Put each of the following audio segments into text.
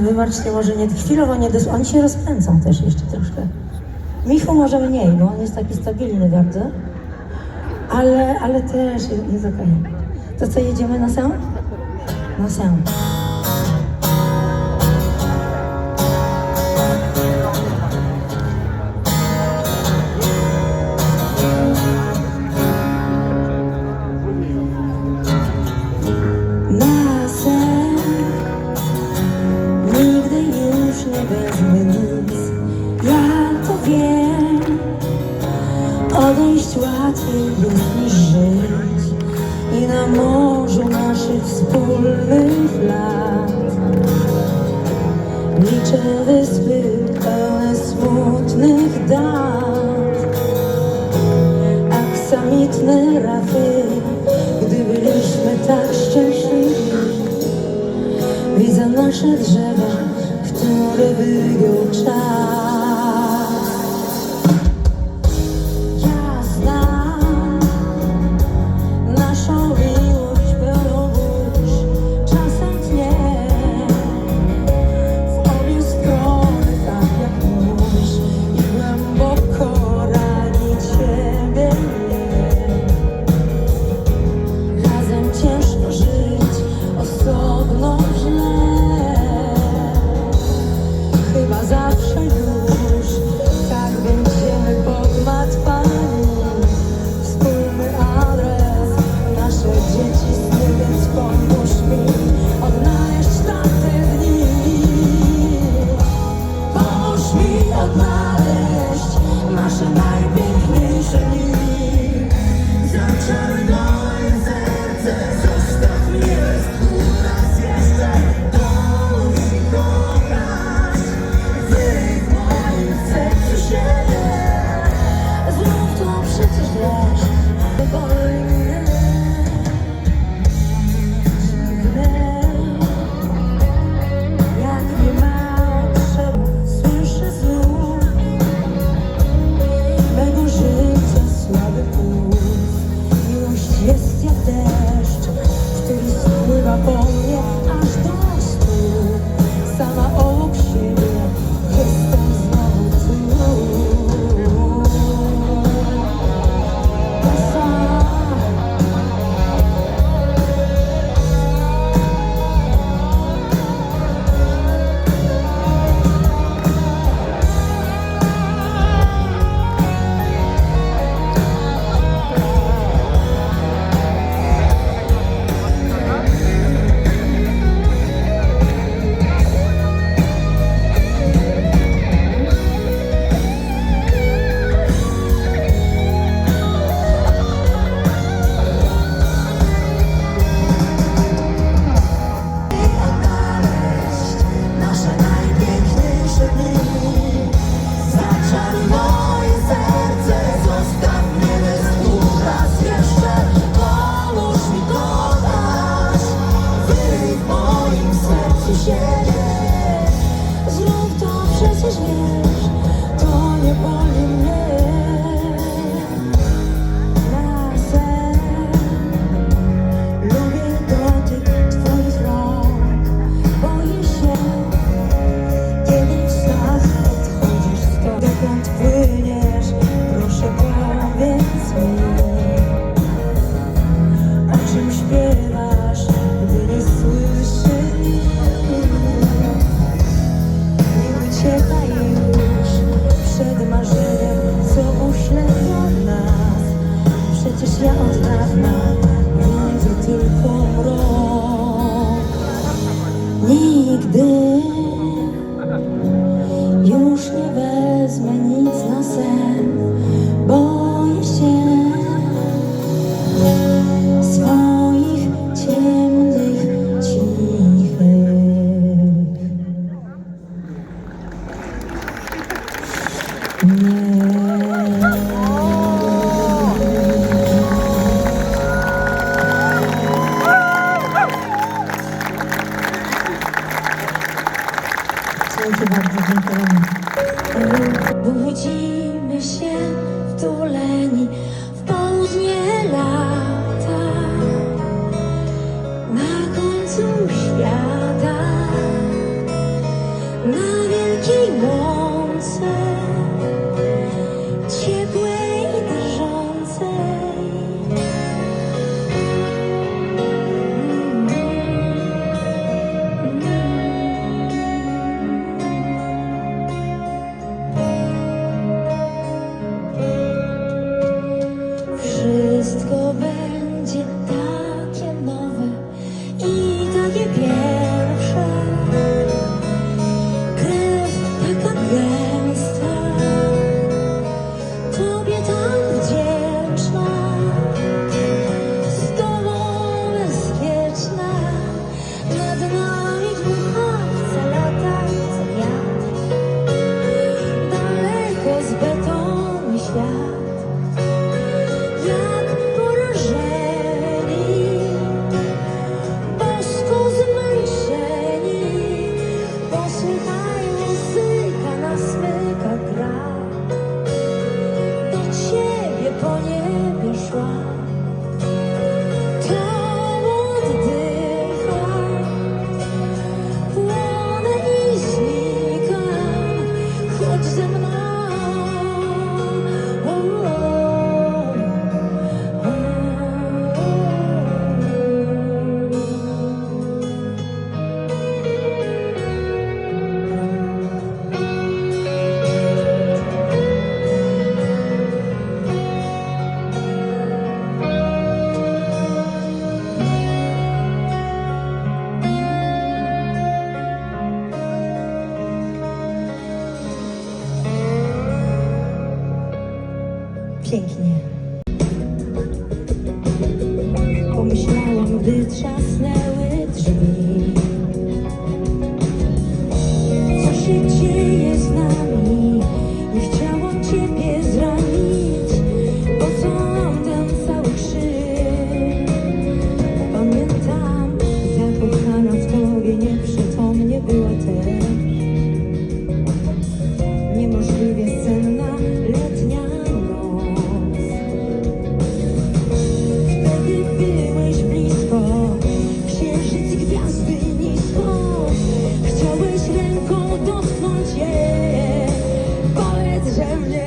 wybaczcie, może nie chwilowo nie dys... Oni się rozpędzą też jeszcze troszkę. Michu może mniej, bo on jest taki stabilny bardzo. Ale, ale też jest, jest okej. To co, jedziemy na sam? Na sam. Odejść łatwiej jest niż żyć. I na morzu naszych wspólnych lat. Liczę wyspy pełne smutnych dat. Aksamitne rafy Gdy byliśmy tak szczęśliwi. Widzę nasze drzewa, które wygiął czas. Nigdy już nie wezmę nic na sen, boję się swoich ciemnych cichych. Nie Pomyślałam, gdy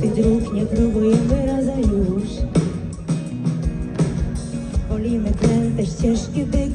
Ty dróg nie próbujemy razem już. Polimy tlen ścieżki, by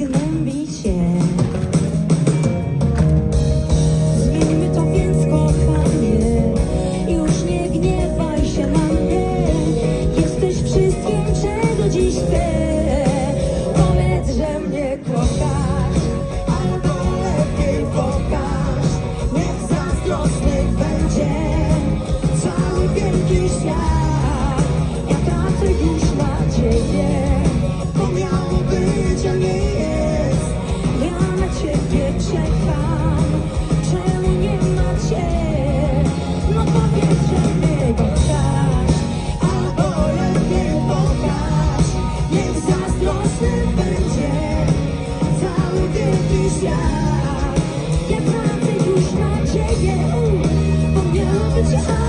Yeah.